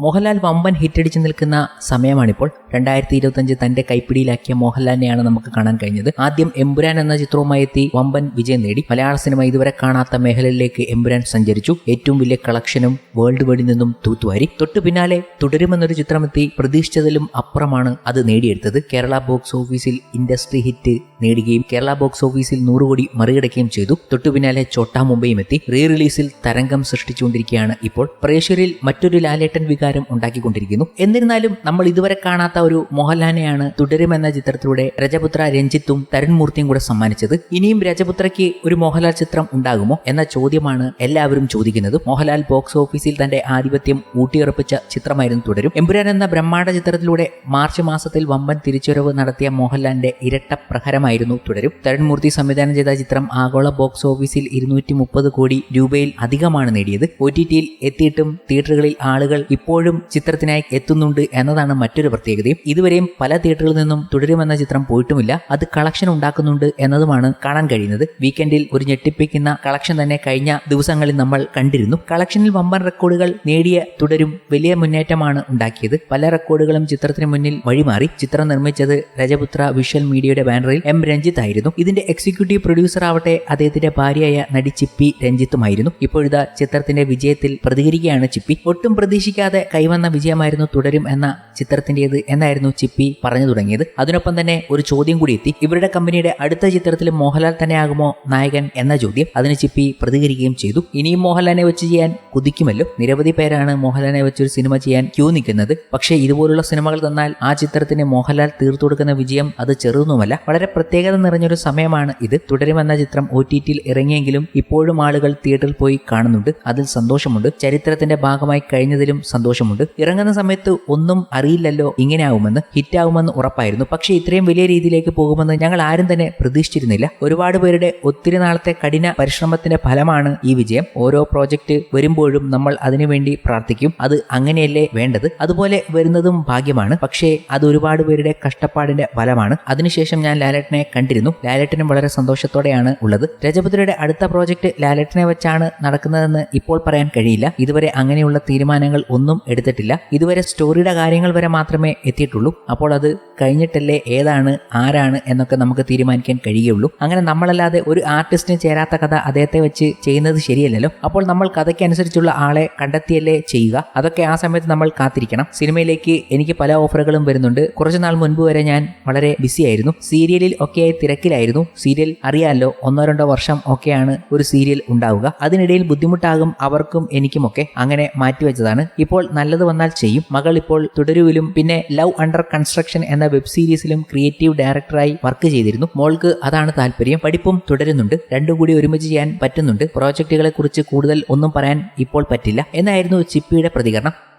മോഹൻലാൽ വമ്പൻ ഹിറ്റടിച്ച് നിൽക്കുന്ന സമയമാണിപ്പോൾ. രണ്ടായിരത്തി ഇരുപത്തഞ്ച് തന്റെ കൈപ്പിടിയിലാക്കിയ മോഹൻലാലിനെയാണ് നമുക്ക് കാണാൻ കഴിഞ്ഞത്. ആദ്യം എമ്പുരാൻ എന്ന ചിത്രവുമായി എത്തി വമ്പൻ വിജയം നേടി. മലയാള സിനിമ ഇതുവരെ കാണാത്ത മേഖലയിലേക്ക് എമ്പുരാൻ സഞ്ചരിച്ചു. ഏറ്റവും വലിയ കളക്ഷനും വേൾഡ് വൈഡിൽ നിന്നും തൂത്തുവാരി. തൊട്ടു പിന്നാലെ തുടരുമെന്നൊരു ചിത്രമെത്തി പ്രതീക്ഷിച്ചതിലും അപ്പുറമാണ് അത് നേടിയെടുത്തത്. കേരള ബോക്സ് ഓഫീസിൽ ഇൻഡസ്ട്രി ഹിറ്റ് നേടുകയും കേരള ബോക്സ് ഓഫീസിൽ നൂറ് കോടി മറികടക്കുകയും ചെയ്തു. തൊട്ടു പിന്നാലെ ചോട്ടാ മുംബൈയും എത്തി. റീ റിലീസിൽ തരംഗം സൃഷ്ടിച്ചുകൊണ്ടിരിക്കുകയാണ് ഇപ്പോൾ. പ്രേക്ഷകരിൽ മറ്റൊരു ലാലേട്ടൻ വികാരം ഉണ്ടാക്കിക്കൊണ്ടിരിക്കുന്നു. എന്നിരുന്നാലും നമ്മൾ ഇതുവരെ കാണാത്ത ഒരു മോഹൻലാലിനെയാണ് തുടരുമെന്ന ചിത്രത്തിലൂടെ രജപുത്ര രഞ്ജിത്തും തരുൺ മൂർത്തിയും കൂടെ സമ്മാനിച്ചത്. ഇനിയും രജപുത്രയ്ക്ക് ഒരു മോഹൻലാൽ ചിത്രം ഉണ്ടാകുമോ എന്ന ചോദ്യമാണ് എല്ലാവരും ചോദിക്കുന്നത്. മോഹൻലാൽ ബോക്സ് ഓഫീസിൽ തന്റെ ആധിപത്യം ഊട്ടിയുറപ്പിച്ച ചിത്രമായിരുന്നു തുടരും. എമ്പുരാൻ എന്ന ബ്രഹ്മാണ്ട ചിത്രത്തിലൂടെ മാർച്ച് മാസത്തിൽ വമ്പൻ തിരിച്ചുവരവ് നടത്തിയ മോഹൻലാലിന്റെ ഇരട്ട പ്രഹരമായിരുന്നു തുടരും. തരുൺമൂർത്തി സംവിധാനം ചെയ്ത ചിത്രം ആഗോള ബോക്സ് ഓഫീസിൽ ഇരുന്നൂറ്റി കോടി രൂപയിൽ അധികമാണ് നേടിയത്. ഒ ടി ടിയിൽ എത്തിയിട്ടും തിയേറ്ററുകളിൽ ആളുകൾ ഇപ്പോഴും ചിത്രത്തിനായി എത്തുന്നുണ്ട് എന്നതാണ് മറ്റൊരു പ്രത്യേകതയും. ഇതുവരെയും പല തിയേറ്ററുകളിൽ നിന്നും തുടരുമെന്ന ചിത്രം പോയിട്ടുമില്ല. അത് കളക്ഷൻ ഉണ്ടാക്കുന്നുണ്ട് എന്നതുമാണ് കാണാൻ കഴിയുന്നത്. വീക്കെൻഡിൽ ഒരു ഞെട്ടിപ്പിക്കുന്ന കളക്ഷൻ തന്നെ കഴിഞ്ഞ ദിവസങ്ങളിൽ നമ്മൾ കണ്ടിരുന്നു. കളക്ഷനിൽ വമ്പൻ റെക്കോർഡുകൾ നേടിയ തുടരും വലിയ മുന്നേറ്റമാണ് ഉണ്ടാക്കിയത്. പല റെക്കോർഡുകളും ചിത്രത്തിന് മുന്നിൽ വഴിമാറി. ചിത്രം നിർമ്മിച്ചത് രജപുത്ര വിഷ്വൽ മീഡിയയുടെ ബാനറിൽ എം രഞ്ജിത്ത് ആയിരുന്നു. ഇതിന്റെ എക്സിക്യൂട്ടീവ് പ്രൊഡ്യൂസർ ആവട്ടെ അദ്ദേഹത്തിന്റെ ഭാര്യയായ നടി ചിപ്പി രഞ്ജിത്തുമായിരുന്നു. ഇപ്പോഴിതാ ചിത്രത്തിന്റെ വിജയത്തിൽ പ്രതികരിക്കുകയാണ് ചിപ്പി. ഒട്ടും പ്രതീക്ഷിക്കാതെ കൈവന്ന വിജയമായിരുന്നു തുടരും എന്ന ചിത്രത്തിന്റേത് എന്നായിരുന്നു ചിപ്പി പറഞ്ഞു തുടങ്ങിയത്. അതിനൊപ്പം തന്നെ ഒരു ചോദ്യം കൂടി എത്തി. ഇവരുടെ കമ്പനിയുടെ അടുത്ത ചിത്രത്തിൽ മോഹൻലാൽ തന്നെയാകുമോ നായകൻ എന്ന ചോദ്യം അതിന് ചിപ്പി പ്രതികരിക്കുകയും ചെയ്തു. ഇനിയും മോഹൻലാലിനെ വെച്ച് ചെയ്യാൻ കുതിക്കുമല്ലോ. നിരവധി പേരാണ് മോഹൻലാലിനെ വെച്ചൊരു സിനിമ ചെയ്യാൻ ക്യൂ നിൽക്കുന്നത്. പക്ഷേ ഇതുപോലുള്ള സിനിമകൾ തന്നാൽ ആ ചിത്രത്തിന് മോഹൻലാൽ തീർത്തു കൊടുക്കുന്ന വിജയം അത് ചെറുതുമല്ല വളരെ പ്രത്യേകത നിറഞ്ഞൊരു സമയമാണ് ഇത്. തുടരും എന്ന ചിത്രം ഒ ടി ടിയിൽ ഇറങ്ങിയെങ്കിലും ഇപ്പോഴും ആളുകൾ തിയേറ്ററിൽ പോയി കാണുന്നുണ്ട്. അതിൽ സന്തോഷമുണ്ട്. ചരിത്രത്തിന്റെ ഭാഗമായി കഴിഞ്ഞതിലും സന്തോഷമുണ്ട്. ഇറങ്ങുന്ന സമയത്ത് ഒന്നും അറിയില്ലല്ലോ ഇങ്ങനെയാവുമെന്ന് ഹിറ്റാവുമെന്ന് ഉറപ്പായിരുന്നു. പക്ഷേ ഇത്രയും വലിയ രീതിയിലേക്ക് പോകുമെന്ന് ഞങ്ങൾ ആരും തന്നെ പ്രതീക്ഷിച്ചിരുന്നില്ല. ഒരുപാട് പേരുടെ ഒത്തിരി നാളത്തെ കഠിന പരിശ്രമത്തിന്റെ ഫലമാണ് ഈ വിജയം. ഓരോ പ്രോജക്റ്റ് വരുമ്പോഴും നമ്മൾ അതിനുവേണ്ടി പ്രാർത്ഥിക്കും. അത് അങ്ങനെയല്ലേ വേണ്ടത്? അതുപോലെ വരുന്നതും ഭാഗ്യമാണ്. പക്ഷേ അത് ഒരുപാട് പേരുടെ കഷ്ടപ്പാടിന്റെ ഫലമാണ്. അതിനുശേഷം ഞാൻ ലാലേട്ടനെ കണ്ടിരുന്നു. ലാലേട്ടനും വളരെ സന്തോഷത്തോടെയാണ് ഉള്ളത്. രജപുത്രയുടെ അടുത്ത പ്രോജക്റ്റ് ലാലേട്ടനെ വെച്ചാണ് നടക്കുന്നതെന്ന് ഇപ്പോൾ പറയാൻ കഴിയില്ല. ഇതുവരെ അങ്ങനെയുള്ള തീരുമാനങ്ങൾ ഒന്നും എടുത്തിട്ടില്ല. ഇതുവരെ സ്റ്റോറിയുടെ കാര്യങ്ങൾ വരെ മാത്രമേ എത്തിയിട്ടുള്ളൂ. അപ്പോൾ അത് കഴിഞ്ഞിട്ടല്ലേ ഏതാണ് ആരാണ് എന്നൊക്കെ നമുക്ക് തീരുമാനിക്കാൻ കഴിയുള്ളൂ. അങ്ങനെ നമ്മളല്ലാതെ ഒരു ആർട്ടിസ്റ്റിന് ചേരാത്ത കഥ അദ്ദേഹത്തെ വെച്ച് ചെയ്യുന്നത് ശരിയല്ലല്ലോ. അപ്പോൾ നമ്മൾ കഥയ്ക്കനുസരിച്ചുള്ള ആളെ കണ്ടെത്തിയല്ലേ ചെയ്യുക. അതൊക്കെ ആ സമയത്ത് നമ്മൾ കാത്തിരിക്കണം. സിനിമയിലേക്ക് എനിക്ക് പല ഓഫറുകളും വരുന്നുണ്ട്. കുറച്ച് നാൾ മുൻപ് വരെ ഞാൻ വളരെ ബിസി ആയിരുന്നു. സീരിയലിൽ ഒക്കെയായി തിരക്കിലായിരുന്നു. സീരിയൽ അറിയാമല്ലോ ഒന്നോ രണ്ടോ വർഷം ഒക്കെയാണ് ഒരു സീരിയൽ ഉണ്ടാവുക. അതിനിടയിൽ ബുദ്ധിമുട്ടാകും അവർക്കും എനിക്കുമൊക്കെ അങ്ങനെ മാറ്റിവെച്ചതാണ്. ഇപ്പോൾ നല്ലത് വന്നാൽ ചെയ്യും. മകൾ ഇപ്പോൾ തുടരുവിലും പിന്നെ ലവ് അണ്ടർ കൺസ്ട്രക്ഷൻ എന്ന വെബ് സീരീസിലും ക്രിയേറ്റീവ് ഡയറക്ടറായി വർക്ക് ചെയ്തിരുന്നു. മോൾക്ക് അതാണ് താല്പര്യം. പഠിപ്പും തുടരുന്നുണ്ട്. രണ്ടും കൂടി ഒരുമിച്ച് ചെയ്യാൻ പറ്റുന്നുണ്ട്. പ്രോജക്റ്റുകളെ കുറിച്ച് കൂടുതൽ ഒന്നും പറയാൻ ഇപ്പോൾ പറ്റില്ല. എന്നായിരുന്നു ചിപ്പിയുടെ പ്രതികരണം.